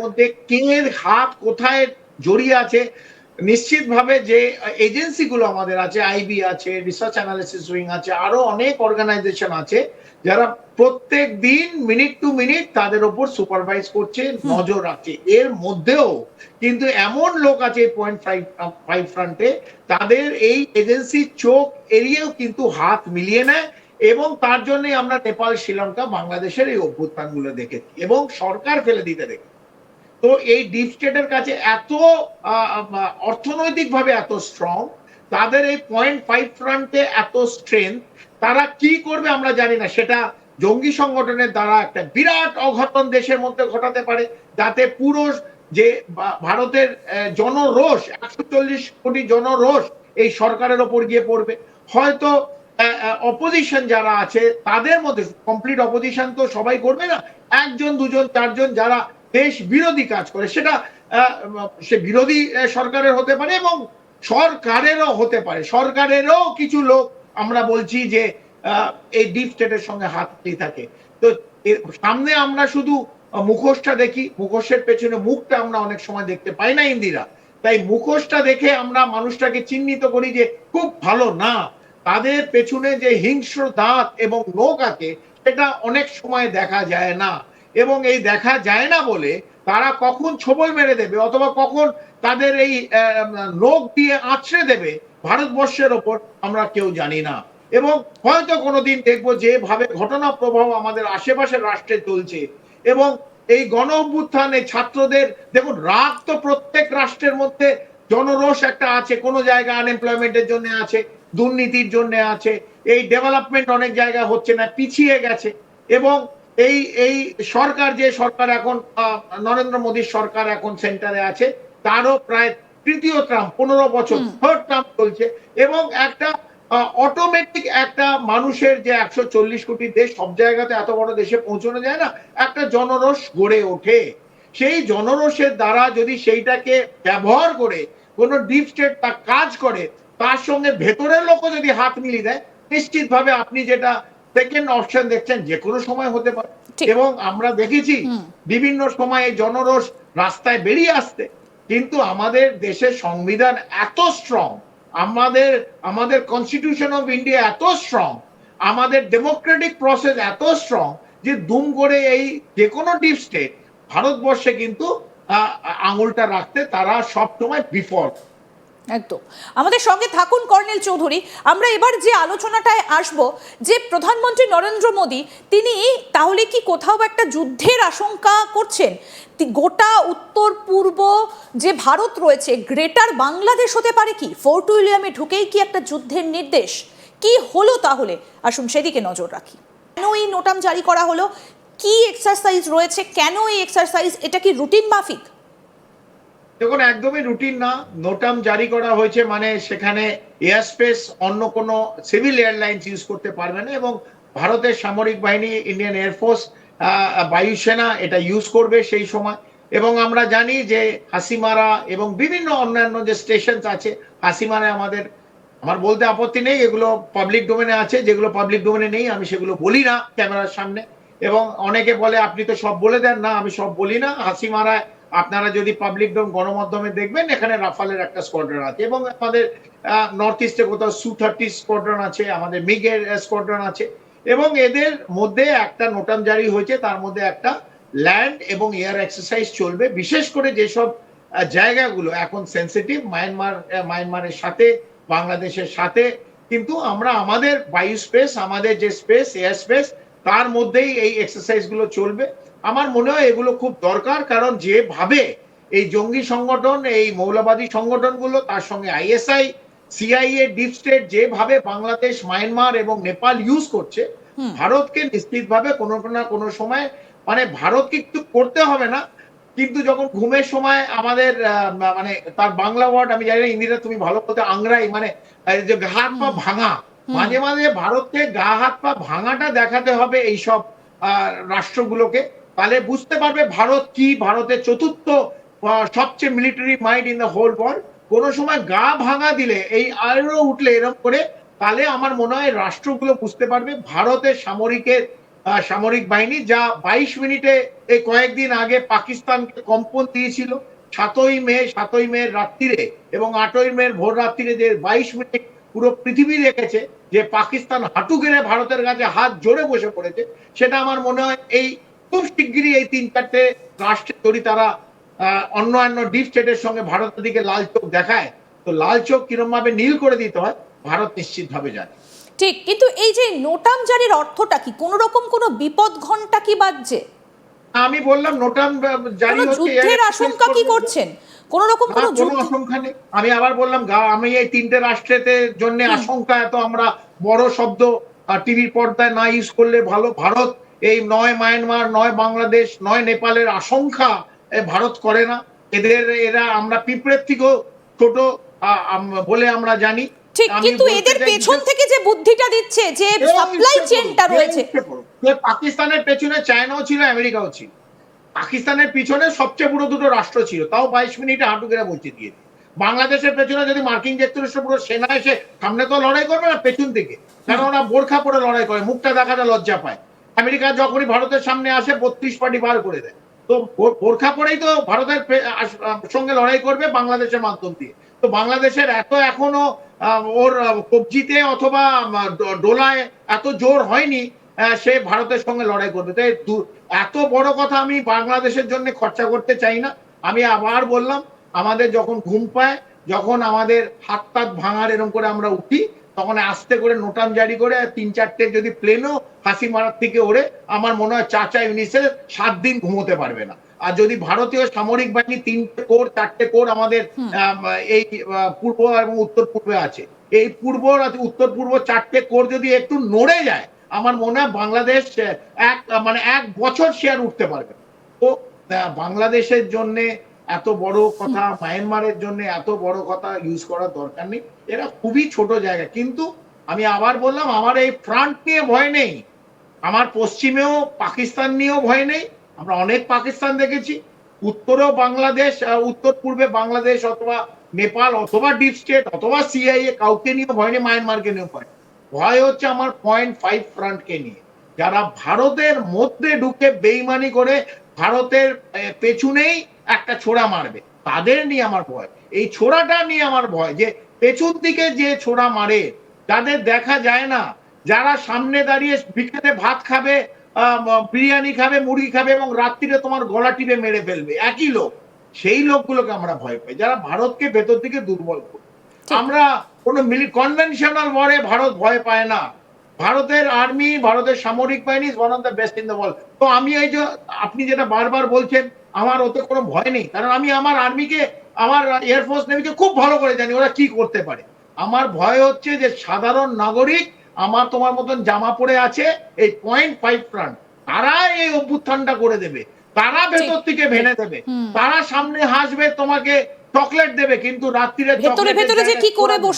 মধ্যে কে হাত কোথায় জড়িয়ে আছে? নিশ্চিতভাবে যে এজেন্সিগুলো আমাদের আছে আইবি আছে রিসার্চ অ্যানালিসিস উইং আছে আরও অনেক অর্গানাইজেশন আছে যারা প্রত্যেক দিন মিনিট টু মিনিট তাদের উপর সুপারভাইজ করছে নজর রাখছে। এর মধ্যেও কিন্তু এমন লোক আছে পয়েন্ট ফাইভ ফাইভ ফ্রন্টে তাদের এই এজেন্সির চোখ এড়িয়েও কিন্তু হাত মিলিয়ে নেয় এবং তার জন্যই আমরা নেপাল শ্রীলঙ্কা বাংলাদেশের এই অভ্যুত্থানগুলো দেখেছি এবং সরকার ফেলে দিতে দেখি তো এই ডিপ স্টেটের কাছে এত অর্থনৈতিকভাবে এত স্ট্রং তাদের এই পয়েন্ট ফাইভ ফ্রন্টে এত স্ট্রেংথ তারা কি করবে আমরা জানি না। সেটা জঙ্গি সংগঠনের দ্বারা একটা বিরাট অঘটন দেশের মধ্যে ঘটাতে পারে, যাতে পুরো যে ভারতের জনরোষ, একশো চল্লিশ কোটি জনরোষ এই সরকারের ওপর গিয়ে পড়বে। হয়তো অপোজিশন যারা আছে, তাদের মধ্যে কমপ্লিট অপোজিশন তো সবাই করবে না। একজন, দুজন, চারজন যারা দেশ বিরোধী কাজ করে। সেটা সে বিরোধী সরকারের হতে পারে এবং সরকারেরও হতে পারে। সরকারেরও কিছু লোক আমরা বলছি যে এই ডিপ স্টেটের সঙ্গে হাত থাকে। তো সামনে আমরা শুধু মুখোশটা দেখি। মুখোশের পেছনে মুখটা আমরা অনেক সময় দেখতে পাই না ইন্দিরা। তাই মুখোশটা দেখে আমরা মানুষটাকে চিহ্নিত করি যে, খুব ভালো না। তাদের পেছনে যে হিংস্র দাঁত এবং নোক আছে সেটা অনেক সময় দেখা যায় না। এবং এই দেখা যায় না বলে তারা কখন ছবল মেরে দেবে অথবা কখন তাদের এই লোক দিয়ে আছড়ে দেবে ভারতবর্ষের ওপর আমরা কেউ জানি না। এবং হয়তো কোনোদিন দেখব যেভাবে ঘটনা প্রভাব আমাদের আশেপাশের রাষ্ট্রে চলছে এবং এই গণ অভ্যুত্থানে ছাত্রদের, দেখুন, রাগ তো প্রত্যেক রাষ্ট্রের মধ্যে জনরোষ একটা আছে, কোনো জায়গা আনএমপ্লয়মেন্টের জন্য আছে, দুর্নীতির জন্য আছে, এই ডেভেলপমেন্ট অনেক জায়গায় হচ্ছে না, পিছিয়ে গেছে এবং এই এই সরকার যে সরকার এখন নরেন্দ্র মোদীর সরকার এখন সেন্টারে আছে তারও প্রায় তৃতীয় ট্রাম্প পনেরো বছর থার্ড ট্রাম্প চলছে এবং একটা অটোমেটিক একটা মানুষের যে একশো চল্লিশ কোটি দেশ সব জায়গাতে এত বড় দেশে পৌঁছানো যায় না একটা জনরস গড়ে ওঠে। সেই জনরসের দ্বারা যদি সেইটাকে ব্যবহার করে কোনো ডিপ স্টেট তা কাজ করে তার সঙ্গে ভেতরের লোকও যদি হাত মিলিয়ে দেয় নিশ্চিতভাবে আপনি যেটা সেকেন্ড অপশন দেখছেন যে কোনো সময় হতে পারে। এবং আমরা দেখেছি বিভিন্ন সময় জনরোষ রাস্তায় বেরিয়ে আসতে কিন্তু আমাদের দেশের সংবিধান এত স্ট্রং আমাদের আমাদের কনস্টিটিউশন অফ ইন্ডিয়া এত স্ট্রং আমাদের ডেমোক্রেটিক প্রসেস এত স্ট্রং যে দুম করে এই যে কোনো ডিপ স্টেট ভারতবর্ষে কিন্তু আঙুলটা রাখতে তারা সবসময় বিফল একদম। আমাদের সঙ্গে থাকুন কর্নেল চৌধুরী। আমরা এবার যে আলোচনাটায় আসব, যে প্রধানমন্ত্রী নরেন্দ্র মোদী, তিনি তাহলে কি কোথাও একটা যুদ্ধের আশঙ্কা করছেন? গোটা উত্তর পূর্ব যে ভারত রয়েছে, গ্রেটার বাংলাদেশ হতে পারে কি? ফোর্ট উইলিয়ামে ঢুকেই কি একটা যুদ্ধের নির্দেশ? কি হলো তাহলে? আসুন সেদিকে নজর রাখি। কেন এই নোটাম জারি করা হলো? কি এক্সারসাইজ রয়েছে? কেন এই এক্সারসাইজ এটা কি রুটিন মাফিক? দেখুন, একদমই রুটিন না। নোটাম জারি করা হয়েছে মানে সেখানে এয়ার স্পেস অন্য কোনো সিভিল এয়ারলাইন্স ইউজ করতে পারবে না এবং ভারতের সামরিক বাহিনী ইন্ডিয়ান এয়ারফোর্স বায়ুসেনা এটা ইউজ করবে সেই সময়। এবং আমরা জানি যে হাসিমারা এবং বিভিন্ন অন্যান্য যে স্টেশন আছে হাসিমারা আমাদের, আমার বলতে আপত্তি নেই, এগুলো পাবলিক ডোমেনে আছে, যেগুলো পাবলিক ডোমেনে নেই, আমি সেগুলো বলি না ক্যামেরার সামনে। এবং অনেকে বলে, আপনি তো সব বলে দেন না, আমি সব বলি না। হাসিমারায় আপনারা যদি পাবলিক ডোম গণমাধ্যমে দেখবেন, এখানে রাফালের একটা স্কোয়াড্রন আছে এবং আমাদের নর্থ ইস্টে কোথাও সু থার্টি স্কোয়াড্রন আছে, আমাদের মিগের স্কোয়াড্রন আছে এবং এদের মধ্যে একটা নোটাম জারি হয়েছে, তার মধ্যে একটা ল্যান্ড এবং এয়ার এক্সারসাইজ চলবে। বিশেষ করে যেসব জায়গাগুলো এখন সেন্সিটিভ মায়ানমার মায়ানমারের সাথে, বাংলাদেশের সাথে, কিন্তু আমরা আমাদের বায়ু স্পেস আমাদের যে স্পেস এয়ার স্পেস তার মধ্যেই এই এক্সারসাইজগুলো চলবে। আমার মনে হয় এগুলো খুব দরকার কারণ যেভাবে এই জঙ্গি সংগঠন এই মৌলবাদী সংগঠনগুলো তার সঙ্গে আইএসআই সিআইএ ডিপ স্টেট যেভাবে বাংলাদেশ মায়ানমার এবং নেপাল ইউজ করছে ভারতকে নিশ্চিতভাবে কোনো না কোনো সময় মানে ভারতকে একটু করতে হবে না কিন্তু যখন ঘুমের সময় আমাদের মানে তার বাংলা ওয়ার্ড আমি জানি না ইন্দিরা তুমি ভালো বলতে আংরাই মানে যে হাত পা ভাঙা মাঝে মাঝে ভারতকে গা হাত পা ভাঙাটা দেখাতে হবে এইসব রাষ্ট্রগুলোকে। তাহলে বুঝতে পারবে ভারত কি ভারতের চতুর্থ সবচেয়ে military mind in the whole world কোন সময় গা ভাঙা দিলে, এই আরও উঠলে এরকম করে, তাহলে আমার মনে হয় রাষ্ট্রগুলো বুঝতে পারবে ভারতের সামরিকের সামরিক বাহিনী যা বাইশ মিনিটে এই কয়েকদিন আগে পাকিস্তানকে কম্পন দিয়েছিল, সাতই মে সাতই মে রাত্রিরে এবং আটই মে ভোর রাত্রিরে যে বাইশ মিনিট পুরো পৃথিবী দেখেছে যে পাকিস্তান হাঁটু গেড়ে ভারতের কাছে হাত জোরে বসে পড়েছে। সেটা আমার মনে হয় এই খুব শিগগিরই এই তিন চারটে রাষ্ট্রে যদি তারা আহ, অন্যান্য ডিপ স্টেটের সঙ্গে ভারতের দিকে লাল চোখ দেখায় তো লাল চোখ কিরম ভাবে নীল করে দিতে হয় ভারত নিশ্চিত ভাবে জানে। ঠিক কিন্তু এই যে নোটাম জারির অর্থটা কি? কোন রকম কোনো বিপদ ঘণ্টা কি বাজছে? আমি বললাম নোটাম জারি হচ্ছে যুদ্ধের আশঙ্কা কি করছেন? কোন রকম কোনো আশঙ্কা নেই। আমি আবার বললাম আমি এই তিনটে রাষ্ট্রেতে জন্য আশঙ্কা এত আমরা বড় শব্দ টিভির পর্দায় না ইউজ করলে ভালো। ভারত এই নয় মায়ানমার নয় বাংলাদেশ নয় নেপালের আশঙ্কা ভারত করে না। এদের এরা আমরা পিঁপড়ের থেকেও ছোট বলে আমরা জানি। ঠিক কিন্তু এদের পেছন থেকে যে বুদ্ধিটা দিচ্ছে যে সাপ্লাই চেনটা রয়েছে। যে পাকিস্তানের পেছনে চায়নাও ছিল, আমেরিকাও ছিল। পাকিস্তানের পিছনে সবচেয়ে বড় দুটো রাষ্ট্র ছিল, তাও বাইশ মিনিটে হাঁটু গেড়ে বসে দিয়ে। বাংলাদেশের পেছনে যদি মার্কিন যুক্তরাষ্ট্র পুরো সেনা এসে সামনে তো লড়াই করবে না, পেছন থেকে কারণ ওরা বোরখা পরে লড়াই করে, মুখটা দেখাতে লজ্জা পায়। আমেরিকা যখনই ভারতের সামনে আসে, বত্রিশ পার্টি বার করে দেয়। তো বোরখা পরেই তো ভারতের সঙ্গে লড়াই করবে বাংলাদেশের মাধ্যম দিয়ে। তো বাংলাদেশের এত এখনও ওর কবজিতে অথবা ডোলায় এত জোর হয়নি সে ভারতের সঙ্গে লড়াই করবে। তাই এত বড় কথা আমি বাংলাদেশের জন্য খরচা করতে চাই না। আমি আবার বললাম আমাদের যখন ঘুম পায় যখন আমাদের হাত তাত ভাঙার এরকম করে আমরা উঠি তখন আস্তে করে নোটাম জারি করে তিন চারটে যদি প্লেনও হাসি মারার থেকে ওড়ে আমার মনে হয় চাচা ইউনিসে সাত দিন ঘুমোতে পারবে না। আর যদি ভারতীয় সামরিক বাহিনী তিনটে কোর চারটে কোর আমাদের। এই পূর্ব এবং উত্তর পূর্বে আছে। এই পূর্ব উত্তর পূর্ব চারটে কোর যদি একটু নড়ে যায় আমার মনে হয় বাংলাদেশ এক মানে এক বছর শেয়ার উঠতে পারবে তো বাংলাদেশের জন্য এত বড় কথা, মায়ানমারের জন্য এত বড় কথা ইউজ করার দরকার নেই। এরা খুবই ছোট জায়গা। কিন্তু আমি আবার বললাম, আমার এই ফ্রন্ট নিয়ে ভয় নেই। আমার পশ্চিমেও পাকিস্তান নিয়েও ভয় নেই। আমরা অনেক পাকিস্তান দেখেছি। উত্তরেও বাংলাদেশ উত্তর পূর্বে বাংলাদেশ অথবা নেপাল অথবা ডিপ স্টেট অথবা সিআইএ কাউকে নিয়ে ভয় নেই, মায়ানমারকে নিয়েও ভয়। ভয় হচ্ছে আমার পয়েন্ট ফাইভ ফ্রন্টকে নিয়ে। যারা ভারতের মধ্যে ঢুকে বেইমানি করে ভারতের পেছনেই একটা ছোড়া মারবে তাদের নিয়ে আমার ভয়। এই ছোড়াটা নিয়ে আমার ভয় যে পেছন দিকে যে ছোড়া মারে যাদের দেখা যায় না। যারা সামনে দাঁড়িয়ে বিকেলে ভাত খাবে আহ, বিরিয়ানি খাবে মুরগি খাবে এবং রাত্রিরে তোমার গলা টিপে মেরে ফেলবে একই লোক। সেই লোকগুলোকে আমরা ভয় পাই যারা ভারতকে ভেতর থেকে দুর্বল করে আমরা কোনো মিলি কনভেনশনাল ওয়ারে ভারত ভয় পায় না। ভারতের আর্মি ভারতের সামরিক বাহিনী one of the best in the world তো আমি এই যে আপনি যেটা বারবার বলছেন আমার ওতে কোনো ভয় নেই। কারণ আমি আমার আর্মিকে আমার এয়ারফোর্স নেভিকে খুব ভালো করে জানি ওরা কি করতে পারে। আমার ভয় হচ্ছে যে সাধারণ নাগরিক আমার তোমার মতন জামা পরে আছে এই পয়েন্ট ফাইভ ফ্রান্ট তারা এই অভ্যুত্থানটা করে দেবে। তারা ভেতর থেকে ভেঙে দেবে। তারা সামনে হাসবে তোমাকে চকলেট দেবে কিন্তু রাত্রিরে ভেতরে ভেতরে যে কি করে বসে